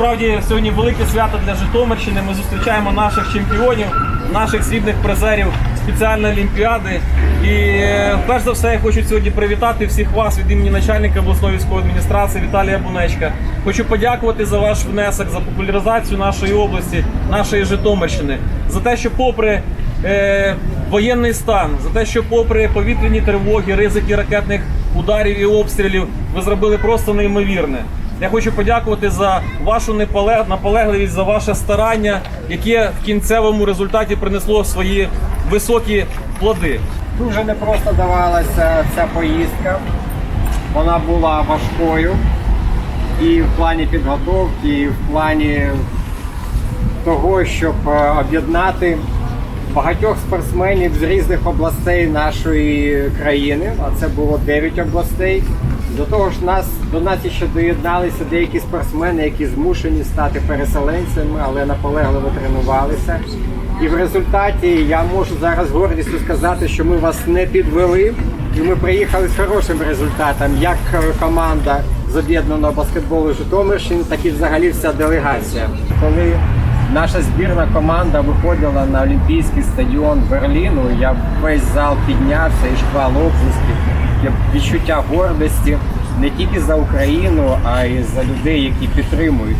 насправді сьогодні велике свято для Житомирщини. Ми зустрічаємо наших чемпіонів, наших срібних призерів спеціальної олімпіади. І е, перш за все я хочу сьогодні привітати всіх вас від імені начальника обласної військової адміністрації Віталія Бунечка. Хочу подякувати за ваш внесок, за популяризацію нашої області, нашої Житомирщини, за те, що попри е, воєнний стан, за те, що попри повітряні тривоги, ризики ракетних ударів і обстрілів, ви зробили просто неймовірне. Я хочу подякувати за вашу наполегливість, за ваше старання, яке в кінцевому результаті принесло свої високі плоди. Дуже непросто давалася ця поїздка. Вона була важкою і в плані підготовки, і в плані того, щоб е, об'єднати багатьох спортсменів з різних областей нашої країни, а це було 9 областей. До того ж, нас до нас ще доєдналися деякі спортсмени, які змушені стати переселенцями, але наполегливо тренувалися. І в результаті я можу зараз гордістю сказати, що ми вас не підвели, і ми приїхали з хорошим результатом, як е, команда з об'єднаного баскетболу Житомирщини, так і взагалі вся делегація. Коли наша збірна команда виходила на Олімпійський стадіон Берліну, я весь зал піднявся і шквал оплесків, відчуття гордості не тільки за Україну, а й за людей, які підтримують